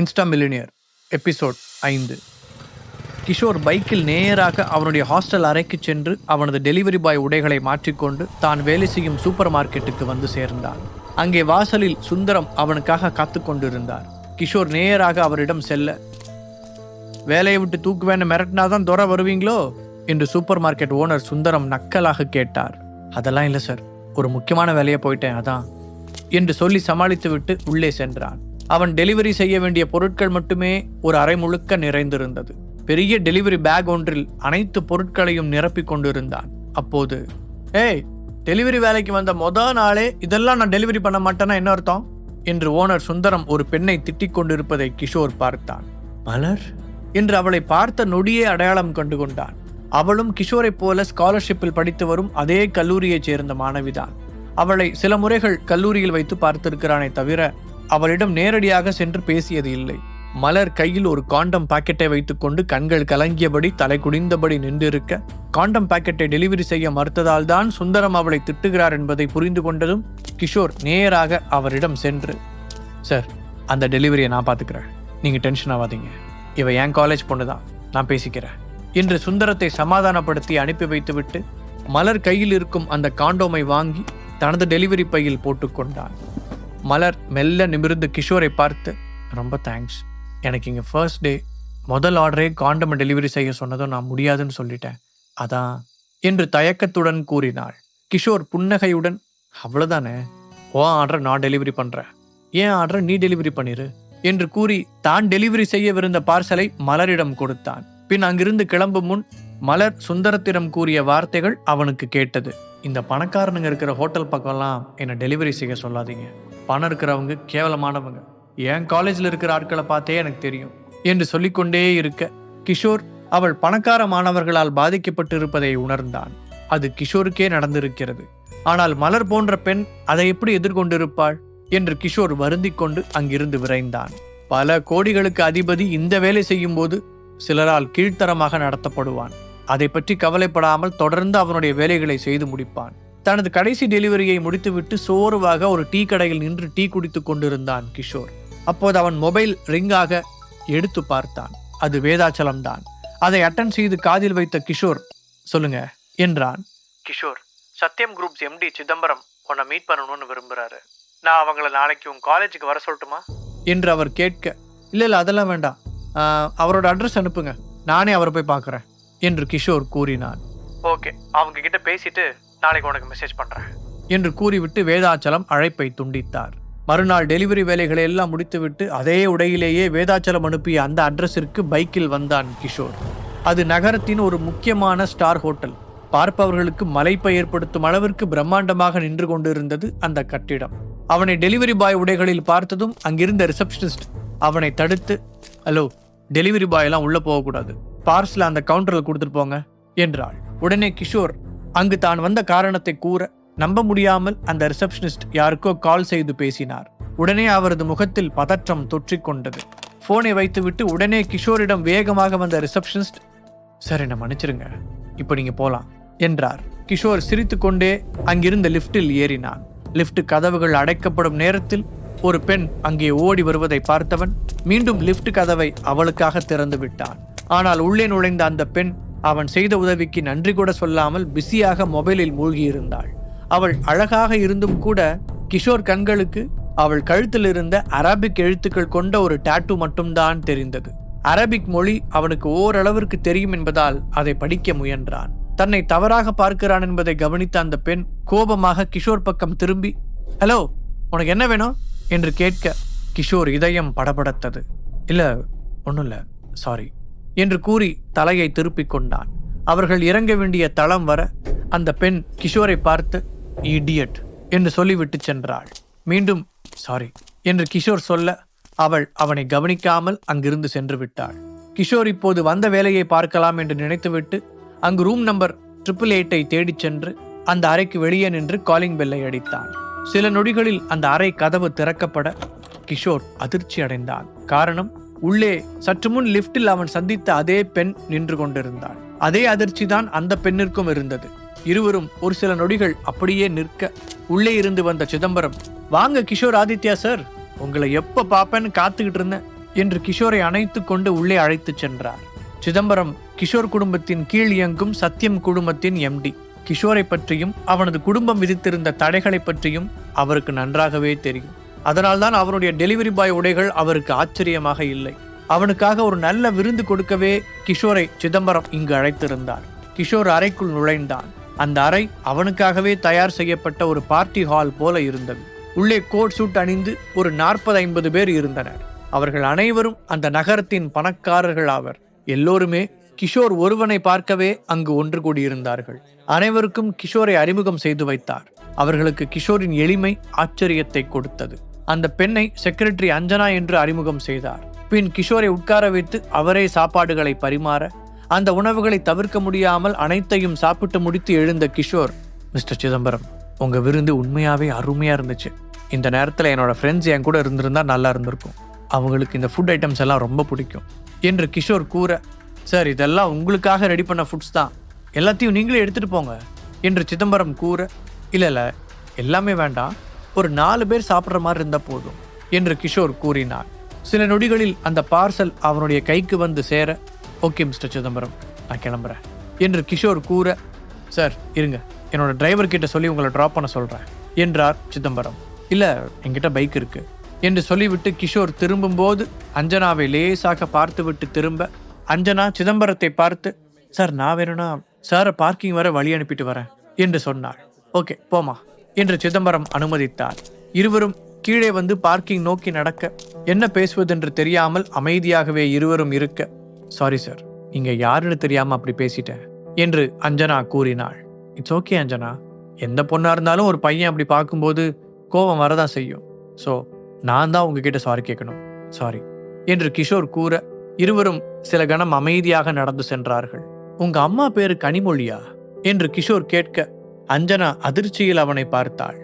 Insta millionaire episode ஐந்து. கிஷோர் பைக்கில் நேராக அவனுடைய ஹாஸ்டல் அறைக்கு சென்று அவனது டெலிவரி பாய் உடைகளை மாற்றிக்கொண்டு தான் வேலை செய்யும் சூப்பர் மார்க்கெட்டுக்கு வந்து சேர்ந்தான். அங்கே வாசலில் சுந்தரம் அவனுக்காக காத்து கொண்டிருந்தார். கிஷோர் நேராக அவரிடம் செல்ல வேலையை விட்டு தூக்குவேன்னு மிரட்டினாதான் துறை வருவீங்களோ? என்று சூப்பர் மார்க்கெட் ஓனர் சுந்தரம் நக்கலாக கேட்டார். அதெல்லாம் இல்லை சார். ஒரு முக்கியமான வேலையை போயிட்டேன் அதான் என்று சொல்லி சமாளித்துவிட்டு உள்ளே சென்றான். அவன் டெலிவரி செய்ய வேண்டிய பொருட்கள் மட்டுமே ஒரு அறை முழுக்க நிறைந்திருந்தது. பெரிய டெலிவரி பேக் ஒன்றில் அனைத்து பொருட்களையும் நிரப்பிக் கொண்டிருந்தான். அப்போது ஏய் டெலிவரி வேலைக்கு வந்த மொத நாளே இதெல்லாம் நான் டெலிவரி பண்ண மாட்டேன்னா என்ன அர்த்தம்? என்று ஓனர் சுந்தரம் ஒரு பெண்ணை திட்டிக் கொண்டிருப்பதை கிஷோர் பார்த்தான். மலர்? என்று அவளை பார்த்த நொடியே அடையாளம் கண்டு கொண்டான். அவளும் கிஷோரைப் போல ஸ்காலர்ஷிப்பில் படித்து வரும் அதே கல்லூரியைச் சேர்ந்த மாணவிதான். அவளை சில முறைகள் கல்லூரியில் வைத்து பார்த்திருக்கிறானே தவிர அவளிடம் நேரடியாக சென்று பேசியது இல்லை. மலர் கையில் ஒரு காண்டம் பாக்கெட்டை வைத்துக்கொண்டு கண்கள் கலங்கியபடி தலை குடிந்தபடி நின்றிருக்க காண்டம் பாக்கெட்டை டெலிவரி செய்ய மறுத்ததால் தான் சுந்தரம் அவளை திட்டுகிறார் என்பதை புரிந்து கொண்டதும் கிஷோர் நேராக அவரிடம் சென்று சார் அந்த டெலிவரியை நான் பார்த்துக்கிறேன். நீங்கள் டென்ஷன் ஆகாதீங்க. இவ என் காலேஜ் பொண்ணு தான் நான் பேசிக்கிறேன். என்று சுந்தரத்தை சமாதானப்படுத்தி அனுப்பி வைத்துவிட்டு மலர் கையில் இருக்கும் அந்த காண்டோமை வாங்கி தனது டெலிவரி பையில் போட்டுக்கொண்டான் மலர் மெல்ல நிமிர்ந்து கிஷோரை பார்த்து ரொம்ப தேங்க்ஸ் எனக்கு இங்கே ஃபர்ஸ்ட் டே முதல் ஆர்டரே காண்டம் டெலிவரி செய்ய சொன்னதும் நான் முடியாதுன்னு சொல்லிட்டேன். அதான் என்று தயக்கத்துடன் கூறினாள். கிஷோர் புன்னகையுடன் அவ்வளோதானே ஓ ஆர்டரை நான் டெலிவரி பண்ணுறேன் ஏன் ஆர்டரை நீ டெலிவரி பண்ணிரு? என்று கூறி தான் டெலிவரி செய்யவிருந்த பார்சலை மலரிடம் கொடுத்தான். பின் அங்கிருந்து கிளம்பும் முன் மலர் சுந்தரத்திடம் கூறிய வார்த்தைகள் அவனுக்கு கேட்டது. இந்த பணக்காரனுங்க இருக்கிற ஹோட்டல் பக்கம்லாம் என்னை டெலிவரி செய்ய சொல்லாதீங்க. பணம் இருக்கிறவங்க கேவலமானவங்க. என் காலேஜில் இருக்கிற ஆட்களை பார்த்தே எனக்கு தெரியும் என்று சொல்லிக்கொண்டே இருக்க கிஷோர் அவள் பணக்கார மாணவர்களால் பாதிக்கப்பட்டு இருப்பதை உணர்ந்தான். அது கிஷோருக்கே நடந்திருக்கிறது. ஆனால் மலர் போன்ற பெண் அதை எப்படி எதிர்கொண்டிருப்பாள் என்று கிஷோர் வருந்திக் கொண்டு அங்கிருந்து விரைந்தான். பல கோடிகளுக்கு அதிபதி இந்த வேலை செய்யும் போது சிலரால் கீழ்த்தரமாக நடத்தப்படுவான். அதை பற்றி கவலைப்படாமல் தொடர்ந்து அவனுடைய வேலைகளை செய்து முடிப்பான். தனது கடைசி டெலிவரியை முடித்துவிட்டு சோர்வாக ஒரு டீ கடையில் நின்று டீ குடித்துக் கொண்டிருந்தான் கிஷோர். அப்போது அவன் மொபைல் ரிங்காக எடுத்து பார்த்தான். அது வேதாச்சலம் தான் அதை அட்டன் செய்து காதில் வைத்த கிஷோர் சொல்லுங்க என்றான். கிஷோர் சத்யம் குரூப்ஸ் எம்டி சிதம்பரம் உன்னை மீட் பண்ணணும்னு விரும்புறாரு. நான் அவங்கள நாளைக்கு உன் காலேஜுக்கு வர சொல்லட்டுமா? என்று அவர் கேட்க இல்லை இல்லை அதெல்லாம் வேண்டாம். அவரோட அட்ரஸ் அனுப்புங்க. நானே அவரை போய் பார்க்குறேன் என்று கிஷோர் கூறினான். ஓகே அவங்க கிட்ட பேசிட்டு நாளைக்கு உனக்கு மெசேஜ் பண்றேன். என்று கூறிவிட்டு வேதாச்சலம் அழைப்பை துண்டித்தார். மறுநாள் டெலிவரி வேலைகளை எல்லாம் முடித்துவிட்டு அதே உடையிலேயே வேதாச்சலம் அனுப்பிய அந்த அட்ரஸிற்கு பைக்கில் வந்தான் கிஷோர். அது நகரத்தின் ஒரு முக்கியமான ஸ்டார் ஹோட்டல். பார்ப்பவர்களுக்கு மலைப்பை ஏற்படுத்தும் அளவிற்கு பிரம்மாண்டமாக நின்று கொண்டிருந்தது அந்த கட்டிடம். அவனை டெலிவரி பாய் உடைகளில் பார்த்ததும் அங்கிருந்த ரிசப்ஷனிஸ்ட் அவனை தடுத்து ஹலோ டெலிவரி பாய் எல்லாம் உள்ள போகக்கூடாது பார்சல் அந்த கவுண்டரில் கொடுத்துட்டு போங்க என்றாள். உடனே கிஷோர் அங்கு தான் வந்த காரணத்தை கூற நம்ப முடியாமல் அந்த ரிசப்ஷனிஸ்ட் யாருக்கோ கால் செய்து பேசினார். உடனே அவரது முகத்தில் பதற்றம் தொற்றிக்கொண்டது போனை வைத்துவிட்டு உடனே கிஷோரிடம் வேகமாக வந்த ரிசப்ஷனிஸ்ட் சார் என்னை மன்னிச்சிருங்க. இப்போ நீங்கள் போகலாம் என்றார். கிஷோர் சிரித்துக்கொண்டே அங்கிருந்த லிஃப்ட்டில் ஏறினான். லிஃப்ட் கதவுகள் அடைக்கப்படும் நேரத்தில் ஒரு பெண் அங்கே ஓடி வருவதை பார்த்தவன் மீண்டும் லிஃப்ட் கதவை அவளுக்காக திறந்து விட்டான். ஆனால் உள்ளே நுழைந்த அந்த பெண் அவன் செய்த உதவிக்கு நன்றி கூட சொல்லாமல் பிஸியாக மொபைலில் மூழ்கியிருந்தாள். அவள் அழகாக இருந்தும் கூட கிஷோர் கண்களுக்கு அவள் கழுத்தில் இருந்த அரபிக் எழுத்துக்கள் கொண்ட ஒரு டாட்டூ மட்டும்தான் தெரிந்தது. அரபிக் மொழி அவனுக்கு ஓரளவிற்கு தெரியும் என்பதால் அதை படிக்க முயன்றான். தன்னை தவறாக பார்க்கிறான் என்பதை கவனித்த அந்த பெண் கோபமாக கிஷோர் பக்கம் திரும்பி ஹலோ உனக்கு என்ன வேணும்? என்று கேட்க கிஷோர் இதயம் படபடத்தது. இல்லை ஒன்றும் இல்லை சாரி என்று கூறி தலையை திருப்பிக் கொண்டான். அவர்கள் இறங்க வேண்டிய தளம் வர அந்த பெண் கிஷோரை பார்த்து இடியட் என்று சொல்லிவிட்டு சென்றாள். மீண்டும் சாரி என்று கிஷோர் சொல்ல அவள் அவனை கவனிக்காமல் அங்கிருந்து சென்று விட்டாள். கிஷோர் இப்போது வந்த வேலையை பார்க்கலாம் என்று நினைத்துவிட்டு அங்கு ரூம் நம்பர் ட்ரிபிள் எயிட்டை தேடிச் சென்று அந்த அறைக்கு வெளியே நின்று காலிங் பெல்லை அடித்தான். சில நொடிகளில் அந்த அறை கதவு திறக்கப்பட கிஷோர் அதிர்ச்சி அடைந்தான். காரணம் உள்ளே சற்று முன் லிப்டில் அவன் சந்தித்த அதே பெண் நின்று கொண்டிருந்தாள். அதே அதிர்ச்சி தான் அந்த பெண்ணிற்கும் இருந்தது. இருவரும் ஒரு சில நொடிகள் அப்படியே நிற்க உள்ளே இருந்து வந்த சிதம்பரம் வாங்க கிஷோர் ஆதித்யா சார் உங்களை எப்ப பாப்பேன்னு காத்துக்கிட்டு இருந்தேன் என்று கிஷோரை அணைத்து கொண்டு உள்ளே அழைத்துச் சென்றார். சிதம்பரம் கிஷோர் குடும்பத்தின் கீழ் இயங்கும் சத்தியம் குடும்பத்தின் எம்டி. கிஷோரை பற்றியும் அவனது குடும்பம் விதித்திருந்த தடைகளை பற்றியும் அவருக்கு நன்றாகவே தெரியும். அதனால்தான் அவனுடைய டெலிவரி பாய் உடைகள் அவருக்கு ஆச்சரியமாக இல்லை. அவனுக்காக ஒரு நல்ல விருந்து கொடுக்கவே கிஷோரை சிதம்பரம் இங்கு அழைத்திருந்தார். கிஷோர் அறைக்குள் நுழைந்தான். அந்த அறை அவனுக்காகவே தயார் செய்யப்பட்ட ஒரு பார்ட்டி ஹால் போல இருந்தது. உள்ளே கோட் சூட் அணிந்து ஒரு நாற்பது ஐம்பது பேர் இருந்தனர். அவர்கள் அனைவரும் அந்த நகரத்தின் பணக்காரர்கள் ஆவர். எல்லோருமே கிஷோர் ஒருவனை பார்க்கவே அங்கு ஒன்று கூடியிருந்தார்கள். அனைவருக்கும் கிஷோரை அறிமுகம் செய்து வைத்தார். அவர்களுக்கு கிஷோரின் எளிமை ஆச்சரியத்தை கொடுத்தது. அந்த பெண்ணை செக்ரட்டரி அஞ்சனா என்று அறிமுகம் செய்தார். பின் கிஷோரை உட்கார வைத்து அவரே சாப்பாடுகளை பரிமாற அந்த உணவுகளை தவிர்க்க முடியாமல் அனைத்தையும் சாப்பிட்டு முடித்து எழுந்த கிஷோர் மிஸ்டர் சிதம்பரம் உங்க விருந்து உண்மையாவே அருமையா இருந்துச்சு. இந்த நேரத்தில் என்னோட ஃப்ரெண்ட்ஸ் என் கூட இருந்திருந்தா நல்லா இருந்திருக்கும். அவங்களுக்கு இந்த ஃபுட் ஐட்டம்ஸ் எல்லாம் ரொம்ப பிடிக்கும். என்று கிஷோர் கூற சார் இதெல்லாம் உங்களுக்காக ரெடி பண்ண ஃபுட்ஸ் தான். எல்லாத்தையும் நீங்களே எடுத்துகிட்டு போங்க என்று சிதம்பரம் கூற இல்லை இல்லை எல்லாமே வேண்டாம். ஒரு நாலு பேர் சாப்பிட்ற மாதிரி இருந்தால் போதும் என்று கிஷோர் கூறினார். சில நொடிகளில் அந்த பார்சல் அவனுடைய கைக்கு வந்து சேர ஓகே மிஸ்டர் சிதம்பரம் நான் கிளம்புறேன் என்று கிஷோர் கூற சார் இருங்க என்னோட டிரைவர் கிட்ட சொல்லி உங்களை ட்ராப் பண்ண சொல்கிறேன் என்றார் சிதம்பரம். இல்லை என்கிட்ட பைக் இருக்கு என்று சொல்லிவிட்டு கிஷோர் திரும்பும்போது அஞ்சனாவை லேசாக பார்த்துவிட்டு திரும்ப அஞ்சனா சிதம்பரத்தை பார்த்து சார் நான் வேணும்னா சாரை பார்க்கிங் வர வழி அனுப்பிட்டு வரேன் என்று சொன்னாள். ஓகே போமா என்று சிதம்பரம் அனுமதித்தார். இருவரும் கீழே வந்து பார்க்கிங் நோக்கி நடக்க என்ன பேசுவதென்று தெரியாமல் அமைதியாகவே இருவரும் இருக்க சாரி சார் நீங்க யாருன்னு தெரியாம அப்படி பேசிட்டேன் என்று அஞ்சனா கூறினாள். It's okay Anjana. எந்த பொண்ணா இருந்தாலும் ஒரு பையன் அப்படி பார்க்கும்போது கோபம் வரதான் செய்யும். ஸோ நான் தான் உங்ககிட்ட சாரி கேட்கணும். சாரி என்று கிஷோர் கூற இருவரும் சில கணம் அமைதியாக நடந்து சென்றார்கள். உங்க அம்மா பேரு கனிமொழியா? என்று கிஷோர் கேட்க அஞ்சனா அதிர்ச்சியில் அவனை பார்த்தாள்.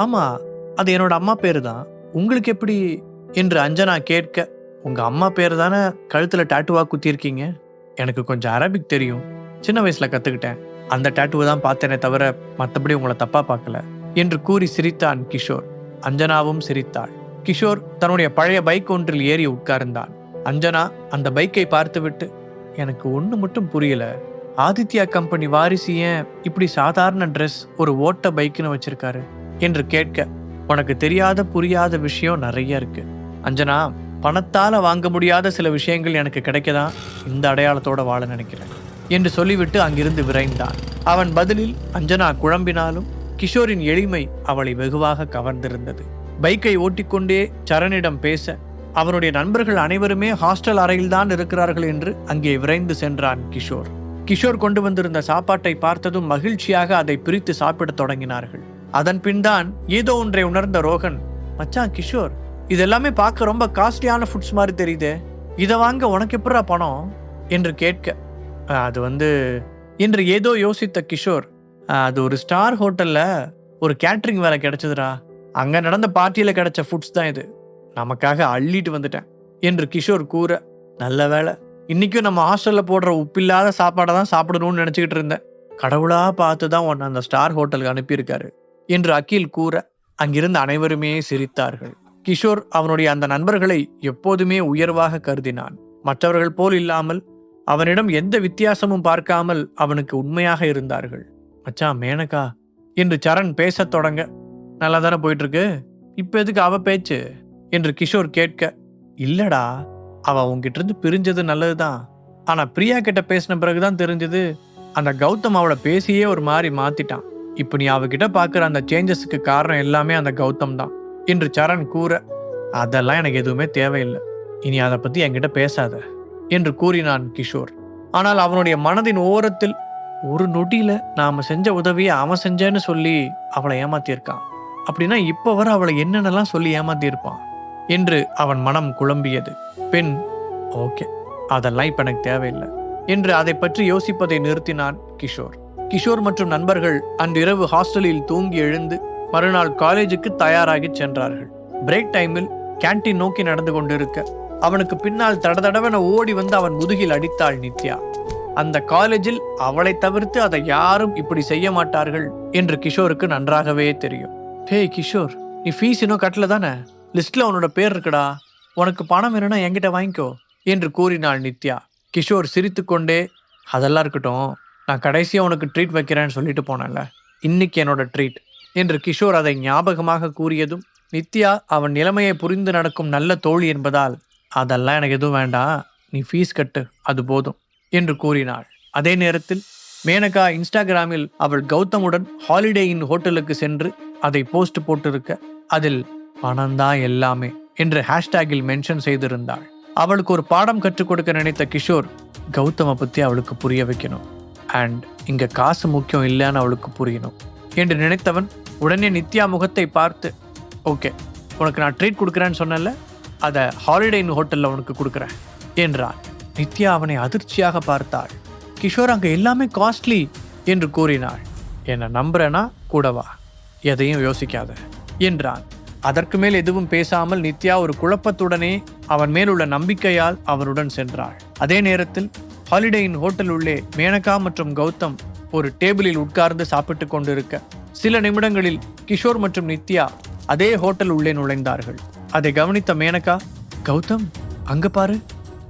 ஆமா அது என்னோட அம்மா பேரு தான் உங்களுக்கு எப்படி? என்று அஞ்சனா கேட்க உங்க அம்மா பேர் தானே கழுத்துல டாட்டுவா குத்திருக்கீங்க எனக்கு கொஞ்சம் அரபிக் தெரியும். சின்ன வயசுல கத்துக்கிட்டேன். அந்த டாட்டுவை தான் பார்த்தேனே தவிர மற்றபடி உங்களை தப்பா பார்க்கல. என்று கூறி சிரித்தான் கிஷோர். அஞ்சனாவும் சிரித்தாள். கிஷோர் தன்னுடைய பழைய பைக் ஒன்றில் ஏறி உட்கார்ந்தான். அஞ்சனா அந்த பைக்கை பார்த்துவிட்டு எனக்கு ஒன்று மட்டும் புரியல. ஆதித்யா கம்பெனி வாரிசு ஏன் இப்படி சாதாரண ட்ரெஸ் ஒரு ஓட்ட பைக்குன்னு வச்சிருக்காரு? என்று கேட்க உனக்கு தெரியாத புரியாத விஷயம் நிறைய இருக்கு. அஞ்சனா பணத்தால வாங்க முடியாத சில விஷயங்கள் எனக்கு கிடைக்கதான் இந்த அடையாளத்தோட வாழ நினைக்கிறேன். என்று சொல்லிவிட்டு அங்கிருந்து விரைந்தான். அவன் பதிலில் அஞ்சனா குழம்பினாலும் கிஷோரின் எளிமை அவளை வெகுவாக கவர்ந்திருந்தது. பைக்கை ஓட்டிக்கொண்டே சரணிடம் பேச அவனுடைய நண்பர்கள் அனைவருமே ஹாஸ்டல் அறையில்தான் இருக்கிறார்கள் என்று அங்கே விரைந்து சென்றான் கிஷோர். கிஷோர் கொண்டு வந்திருந்த சாப்பாட்டை பார்த்ததும் மகிழ்ச்சியாக அதை பிரித்து சாப்பிடத் தொடங்கினார்கள். அதன் பின் தான் ஏதோ ஒன்றை உணர்ந்த ரோகன் மச்சான் கிஷோர் இதெல்லாமே பார்க்க ரொம்ப காஸ்ட்லியான ஃபுட்ஸ் மாதிரி தெரியுதே. இதை வாங்க உனக்கு எப்படா பணம்? என்று கேட்க அது வந்து என்று ஏதோ யோசித்த கிஷோர் அது ஒரு ஸ்டார் ஹோட்டல்ல ஒரு கேட்டரிங் வேலை கிடைச்சதுடா. அங்க நடந்த பார்ட்டியில கிடைச்ச ஃபுட்ஸ் தான் இது. நமக்காக அள்ளிட்டு வந்துட்டேன் என்று கிஷோர் கூற நல்ல வேலை இன்னைக்கும் நம்ம ஹாஸ்டலில் போடுற உப்பில்லாத சாப்பாடை தான் சாப்பிடணும்னு நினச்சிக்கிட்டு இருந்தேன். கடவுளாக பார்த்து தான் உன்னை அந்த ஸ்டார் ஹோட்டலுக்கு அனுப்பியிருக்காரு என்று அகில் கூற அங்கிருந்த அனைவருமே சிரித்தார்கள். கிஷோர் அவனுடைய அந்த நண்பர்களை எப்போதுமே உயர்வாக கருதினான். மற்றவர்கள் போல் இல்லாமல் அவனிடம் எந்த வித்தியாசமும் பார்க்காமல் அவனுக்கு உண்மையாக இருந்தார்கள். மச்சா மேனகா என்று சரண் பேசத் தொடங்க நல்லா தானே போயிட்டு இருக்கு? எதுக்கு அவ பேச்சு? என்று கிஷோர் கேட்க இல்லடா அவ உங்ககிட்ட இருந்து பிரிஞ்சது நல்லதுதான். ஆனா பிரியா கிட்ட பேசின பிறகுதான் தெரிஞ்சது அந்த கௌதம் அவளை பேசியே ஒரு மாதிரி மாத்திட்டான். இப்ப நீ அவகிட்ட பாக்குற அந்த சேஞ்சஸுக்கு காரணம் எல்லாமே அந்த கௌதம் தான் என்று சரண் கூற அதெல்லாம் எனக்கு எதுவுமே தேவையில்லை. இனி அதை பத்தி என்கிட்ட பேசாத என்று கூறினான் கிஷோர். ஆனால் அவனுடைய மனதின் ஓரத்தில் ஒரு நொடியில நாம செஞ்ச உதவியை அவன் செஞ்சேன்னு சொல்லி அவளை ஏமாத்தியிருக்கான். அப்படின்னா இப்போ வர அவளை என்னென்னலாம் சொல்லி ஏமாத்தியிருப்பான்? என்று அவன் மனம் குழம்பியது. பெண் ஓகே அதெல்லாம் இப்ப எனக்கு தேவையில்லை என்று அதை பற்றி யோசிப்பதை நிறுத்தினான் கிஷோர். கிஷோர் மற்றும் நண்பர்கள் அன்றிரவு ஹாஸ்டலில் தூங்கி எழுந்து மறுநாள் காலேஜுக்கு தயாராகி சென்றார்கள். பிரேக் டைமில் கேண்டீன் நோக்கி நடந்து கொண்டிருக்க அவனுக்கு பின்னால் தடதடவென ஓடி வந்து அவன் முதுகில் அடித்தாள் நித்யா. அந்த காலேஜில் அவளை தவிர்த்து அதை யாரும் இப்படி செய்ய மாட்டார்கள் என்று கிஷோருக்கு நன்றாகவே தெரியும். ஹே கிஷோர் நீ ஃபீஸ் இன்னும் கட்டல தானே? லிஸ்ட்ல உன்னோட பேர் இருக்குடா. உனக்கு பணம் வேணும்னா என்கிட்ட வாங்கிக்கோ என்று கூறினாள் நித்யா. கிஷோர் சிரித்துக்கொண்டே அதெல்லாம் இருக்கட்டும். நான் கடைசியாக உனக்கு ட்ரீட் வைக்கிறேன்னு சொல்லிட்டு போனேன்ல. இன்னைக்கு என்னோட ட்ரீட் என்று கிஷோர் அதை ஞாபகமாக கூறியதும் நித்யா அவன் நிலைமையை புரிந்து நடக்கும் நல்ல தோழி என்பதால் அதெல்லாம் எனக்கு எதுவும் வேண்டாம். நீ ஃபீஸ் கட்டு அது போதும் என்று கூறினாள். அதே நேரத்தில் மேனகா இன்ஸ்டாகிராமில் அவள் கௌதமுடன் ஹாலிடே இன் ஹோட்டலுக்கு சென்று அதை போஸ்ட் போட்டிருக்க அதில் பணம்தான் எல்லாமே என்று ஹேஷ்டேக்கில் மென்ஷன் செய்திருந்தாள். அவளுக்கு ஒரு பாடம் கற்றுக் கொடுக்க நினைத்த கிஷோர் கௌதமை பற்றி அவளுக்கு புரிய வைக்கணும். அண்ட் இங்க காசு முக்கியம் இல்லைன்னு அவளுக்கு புரியணும். என்று நினைத்தவன் உடனே நித்யா முகத்தை பார்த்து ஓகே உனக்கு நான் ட்ரீட் கொடுக்குறேன்னு சொன்னேன்ல அதை ஹாலிடே இன் ஹோட்டலில் உனக்கு கொடுக்குறேன் என்றான். நித்யா அவனை அதிர்ச்சியாக பார்த்தாள். கிஷோர் அங்கே எல்லாமே காஸ்ட்லி என்று கூறினாள். என்னை நம்புறேனா? கூடவா எதையும் யோசிக்காத என்றான். அதற்கு மேல் எதுவும் பேசாமல் நித்யா ஒரு குழப்பத்துடனே அவன் மேலுள்ள நம்பிக்கையால் அவருடன் சென்றாள். அதே நேரத்தில் ஹாலிடேயின் ஹோட்டல் உள்ளே மேனகா மற்றும் கௌதம் ஒரு டேபிளில் உட்கார்ந்து சாப்பிட்டு கொண்டிருக்க சில நிமிடங்களில் கிஷோர் மற்றும் நித்யா அதே ஹோட்டல் உள்ளே நுழைந்தார்கள். அதை கவனித்த மேனகா கௌதம் அங்க பாரு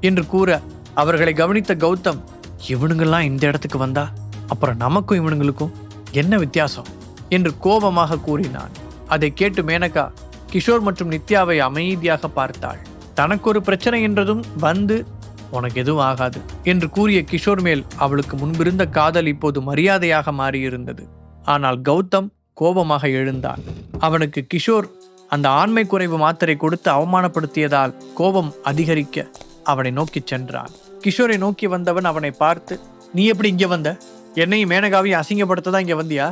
என்று கூற அவர்களை கவனித்த கௌதம் இவனுங்கெல்லாம் இந்த இடத்துக்கு வந்தா அப்புறம் நமக்கும் இவனுங்களுக்கும் என்ன வித்தியாசம்? என்று கோபமாக கூறினான். அதை கேட்டு மேனகா கிஷோர் மற்றும் நித்யாவை அமைதியாக பார்த்தாள். தனக்கு ஒரு பிரச்சனை என்றதும் வந்து உனக்கு எதுவும் ஆகாது என்று கூறிய கிஷோர் மேல் அவளுக்கு முன்பிருந்த காதல் இப்போது மரியாதையாக மாறியிருந்தது. ஆனால் கௌதம் கோபமாக எழுந்தான் அவனுக்கு கிஷோர் அந்த ஆண்மை குறைவு மாத்திரை கொடுத்து அவமானப்படுத்தியதால் கோபம் அதிகரிக்க அவனை நோக்கிச் சென்றான். கிஷோரை நோக்கி வந்தவன் அவனை பார்த்து நீ எப்படி இங்கே வந்த? என்னையும் மேனகாவையும் அசிங்கப்படுத்த தான் இங்கே வந்தியா?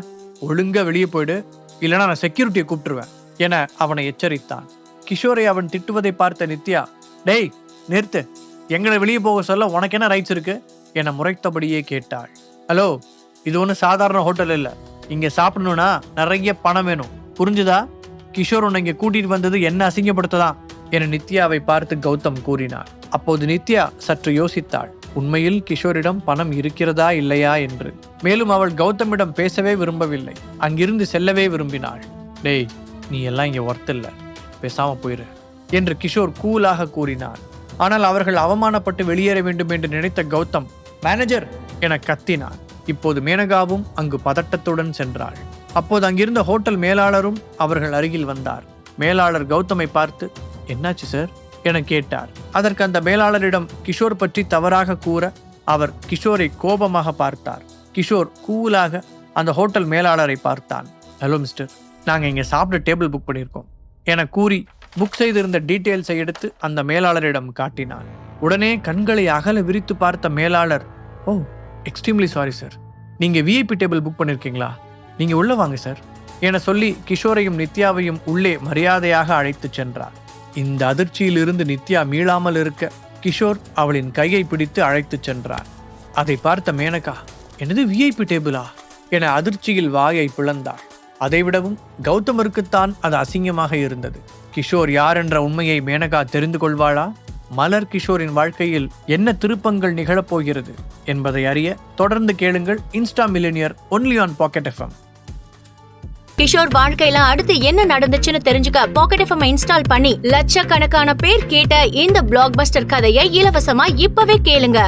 ஒழுங்கா வெளியே போயிடு. இல்லைனா நான் செக்யூரிட்டியை கூப்பிட்டுருவேன். என அவனை எச்சரித்தான். கிஷோரை அவன் திட்டுவதை பார்த்த நித்யா டேய் நிறுத்து. எங்களை வெளியே போக சொல்ல உனக்கு என்ன ரைட்ஸ் இருக்கு? என முறைத்தபடியே கேட்டாள். ஹலோ இது ஒன்றும் சாதாரண ஹோட்டல் இல்லை. இங்கே சாப்பிடணும்னா நிறைய பணம் வேணும். புரிஞ்சுதா? கிஷோர் உன்னை இங்கே கூட்டிகிட்டு வந்தது என்ன அசிங்கப்படுத்ததான்? என நித்யாவை பார்த்து கௌதம் கூறினார் அப்போது நித்யா சற்று யோசித்தாள். உண்மையில் கிஷோரிடம் பணம் இருக்கிறதா இல்லையா என்று. மேலும் அவள் கௌதமிடம் பேசவே விரும்பவில்லை. அங்கிருந்து செல்லவே விரும்பினாள். டேய் நீ எல்லாம் இங்கே ஒர்த்தில்ல பேசாம போயிரு என்று கிஷோர் கூலாக கூறினார் ஆனால் அவர்கள் அவமானப்பட்டு வெளியேற வேண்டும் என்று நினைத்த கௌதம் மேனேஜர் என கத்தினார் இப்போது மேனகாவும் அங்கு பதட்டத்துடன் சென்றாள். அப்போது அங்கிருந்த ஹோட்டல் மேலாளரும் அவர்கள் அருகில் வந்தார். மேலாளர் கௌதமை பார்த்து என்னாச்சு சார் என கேட்டார். அதற்கு அந்த மேலாளரிடம் கிஷோர் பற்றி தவறாக கூற அவர் கிஷோரை கோபமாக பார்த்தார். கிஷோர் கூலாக அந்த ஹோட்டல் மேலாளரை பார்த்தான். ஹலோ மிஸ்டர் நாங்கள் இங்கே சாப்பிட டேபிள் புக் பண்ணியிருக்கோம். என கூறி புக் செய்திருந்த டீட்டெயில்ஸை எடுத்து அந்த மேலாளரிடம் காட்டினான். உடனே கண்களை அகல விரித்து பார்த்த மேலாளர் ஓ எக்ஸ்ட்ரீம்லி சாரி சார் நீங்கள் விஐபி டேபிள் புக் பண்ணியிருக்கீங்களா? நீங்கள் உள்ளே வாங்க சார் என சொல்லி கிஷோரையும் நித்யாவையும் உள்ளே மரியாதையாக அழைத்துச் சென்றார். இந்த அதிர்ச்சியிலிருந்து நித்யா மீளாமல் இருக்க கிஷோர் அவளின் கையை பிடித்து அழைத்துச் சென்றார். அதை பார்த்த மேனகா எனது விஐபி டேபிளா? என அதிர்ச்சியில் வாயை பிளந்தாள். அதைவிடவும் கௌதமருக்குத்தான் அது அசிங்கமாக இருந்தது. கிஷோர் யார் என்ற உண்மையை மேனகா தெரிந்து கொள்வாளா? மலர் கிஷோரின் வாழ்க்கையில் என்ன திருப்பங்கள் நிகழப்போகிறது என்பதை அறிய தொடர்ந்து கேளுங்கள் insta millionaire only on pocket FM Kishore வாழ்க்கையில அடுத்து என்ன நடந்துச்சுன்னு தெரிஞ்சுக்க பாக்கெட் எஃப்எம் இன்ஸ்டால் பண்ணி லட்சக்கணக்கான பேர் கேட்ட இந்த பிளாக் பஸ்டர் கதையை இலவசமா இப்பவே கேளுங்க.